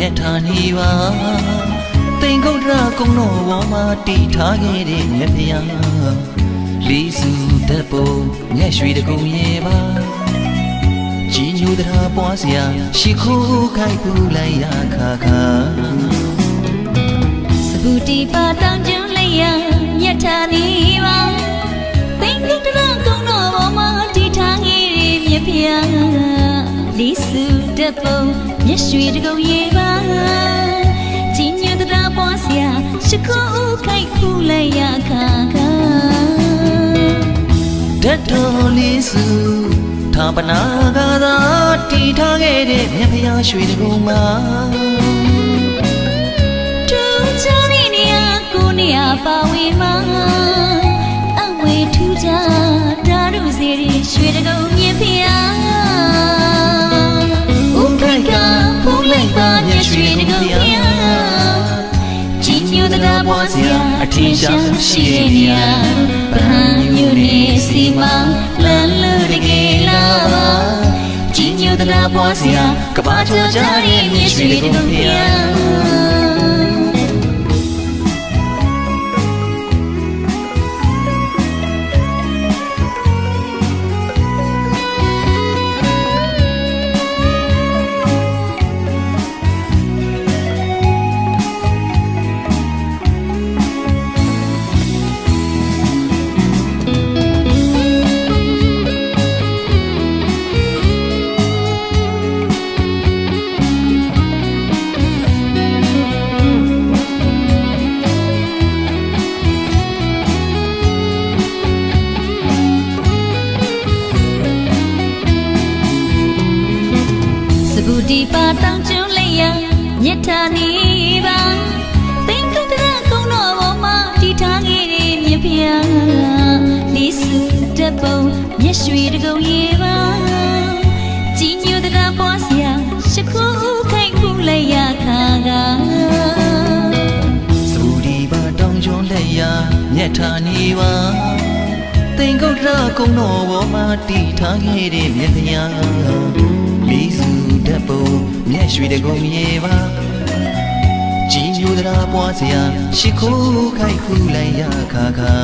နေပါတိမ်ကုတ်ရကုန်းတော်ပေါ်မှာတီထားခဲ့တဲ့မြက်ဖျားလေးစုတက်ပုံမျက်ရွှေတကုံရဲ့ပါကြီးညိုတရားပွားစရာရှိခိုးခိုက်ပူလိုက်ရခါခါစပူတီပါတောင်ကျွန်းလေးရမြတ်ထာနေပါပင်ကုတ်တရကုန်းတော်ပေါ်မှာတီထားခဲ့တဲ့မြက်ဖျားလေးစု တက်ပုံမျက်ရွှေတကုံရေပါကြီးညိုတရားပွားစရာရှိခိုးခိုက်ဖူးလိုက်ရခါခါဓာတ်တော်လေးစုထာပနာကသာတီထားခဲ့တဲ့မြတ်ဖျားရွှေတကုံမှာ အထင်ရှားရှိတဲ့နေရာဗဟန်မြူနေစီမံလန်လူတကယ်လာပါကြည်ညိုတဲ့ဘွားစရာကဘာကျော်ကြတဲ့မျက်ရွှေတကုံဖျားစ မြတ်ထာနေပါပင်ကုတ်တရကုန်းတော်ပေါ်မှာတီထားခဲ့တဲ့မြတ်ဖျားလေးစုတက်ပုံမျက်ရွှေတကုံရေပါကြီးညိုတဲ့ပွားစရာရှိခုခိုင်ခုလိုက်ရခါကစူဒီပါတောင်ကျွန်းလက်ရာမြက်ထာနေပါတိမ်ကုတ်ရကုန်းတော်ပေါ်မှာတီထားခဲ့တဲ့မြက်ဖျားလေးစုတက်ပုံမျက်ရွှေတကုံရဲ့ပါ ကြီးညိုတရားပွားစရာရှိခိုးခိုက်ခုလိုက်ရခါခါ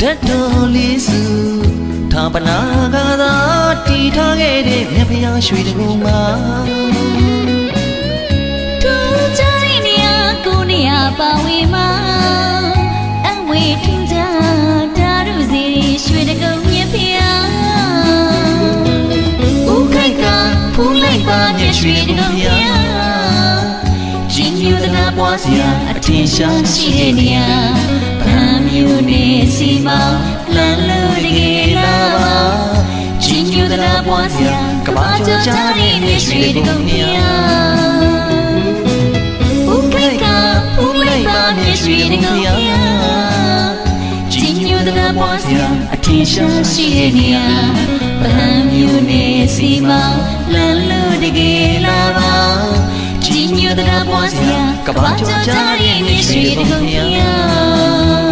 ဓာတ်တော်လေးစုထာပနာကသာတီထားခဲ့တဲ့မြက်ဖျားရွှေတကုံမှာထူးခြားတဲ့နေရာကိုနေရာပါဝေမှာအဝေထူးခြားဒါရုစီရီရွှေတကုံမြင်ဖျားဥခိုက်ကဖူးလိုက်ပါမျက်ရွှေတကုံဖျားကြီးညိုသ နာပွားစရာအထင်ရှားရှိတဲ့နေရာဗမ်းမျိုးနေစီမံလန်လို့တကယ်လာပါကြီးညိုသနာပွားစရာကဘာကျော်ကြတဲ့မျက်ရွှေတကုံဖျားဥခိုက်ကဖူးလိုက်ပါမျက်ရွှေတကုံဖျားကြီးညိုတဲ့ဘွားစရာအထင်ရှားရှိတဲ့နေရာဗဟန်မျိုးနဲ့စီမံလန်လို့တကယ်လာပါ ကြီးညိုတဲ့ဘွားစရာကဘာကျော်ကြတဲ့မျက်ရွှေတကုံဖျား